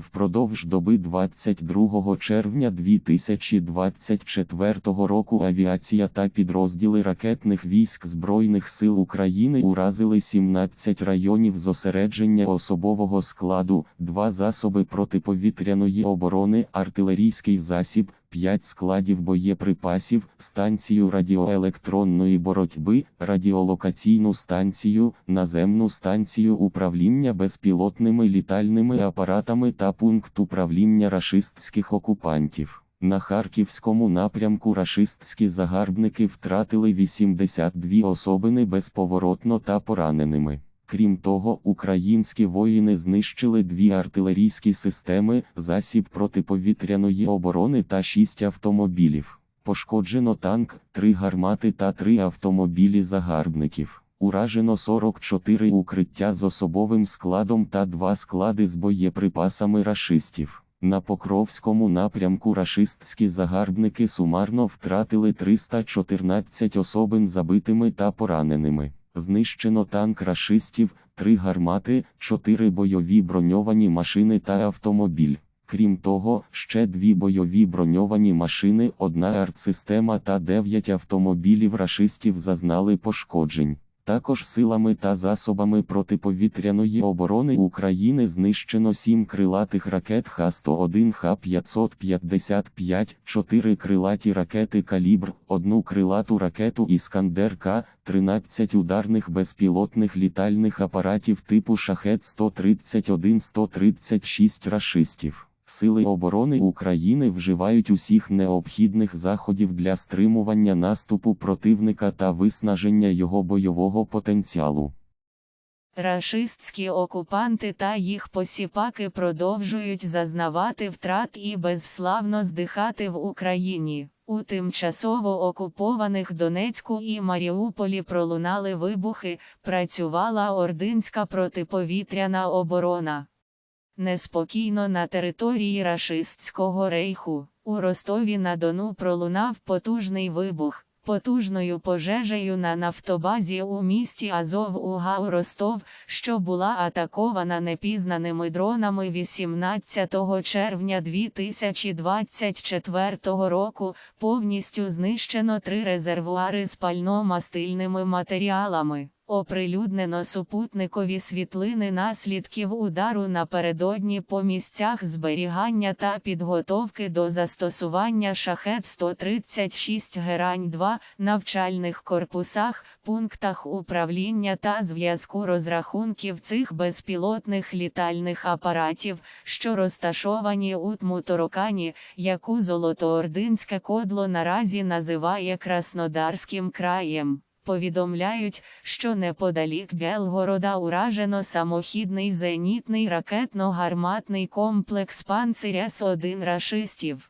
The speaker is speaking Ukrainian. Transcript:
Впродовж доби 22 червня 2024 року авіація та підрозділи ракетних військ Збройних сил України уразили 17 районів зосередження особового складу, два засоби протиповітряної оборони, артилерійський засіб, 5 складів боєприпасів, станцію радіоелектронної боротьби, радіолокаційну станцію, наземну станцію управління безпілотними літальними апаратами та пункт управління рашистських окупантів. На харківському напрямку рашистські загарбники втратили 82 особини безповоротно та пораненими. Крім того, українські воїни знищили дві артилерійські системи, засіб протиповітряної оборони та шість автомобілів. Пошкоджено танк, три гармати та три автомобілі загарбників. Уражено 44 укриття з особовим складом та два склади з боєприпасами рашистів. На Покровському напрямку рашистські загарбники сумарно втратили 314 особин забитими та пораненими. Знищено танк рашистів, три гармати, чотири бойові броньовані машини та автомобіль. Крім того, ще дві бойові броньовані машини, одна артсистема та дев'ять автомобілів рашистів зазнали пошкоджень. Також силами та засобами протиповітряної оборони України знищено 7 крилатих ракет Х-101, Х-555, 4 крилаті ракети «Калібр», одну крилату ракету «Іскандер-К», 13 ударних безпілотних літальних апаратів типу «Шахет-131-136 рашистів. Сили оборони України вживають усіх необхідних заходів для стримування наступу противника та виснаження його бойового потенціалу. Рашистські окупанти та їх посіпаки продовжують зазнавати втрат і безславно здихати в Україні. У тимчасово окупованих Донецьку і Маріуполі пролунали вибухи, працювала ординська протиповітряна оборона. Неспокійно на території рашистського рейху. У Ростові на Дону пролунав потужний вибух. Потужною пожежею на нафтобазі у місті Азов УГАУ Ростов, що була атакована непізнаними дронами 18 червня 2024 року, повністю знищено три резервуари з пально-мастильними матеріалами. Оприлюднено супутникові світлини наслідків удару напередодні по місцях зберігання та підготовки до застосування шахет 136 герань 2 навчальних корпусах, пунктах управління та зв'язку розрахунків цих безпілотних літальних апаратів, що розташовані у Тмуторокані, яку Золотоординське кодло наразі називає Краснодарським краєм. Повідомляють, що неподалік Белгорода уражено самохідний зенітний ракетно-гарматний комплекс «Панцирь С-1 рашистів.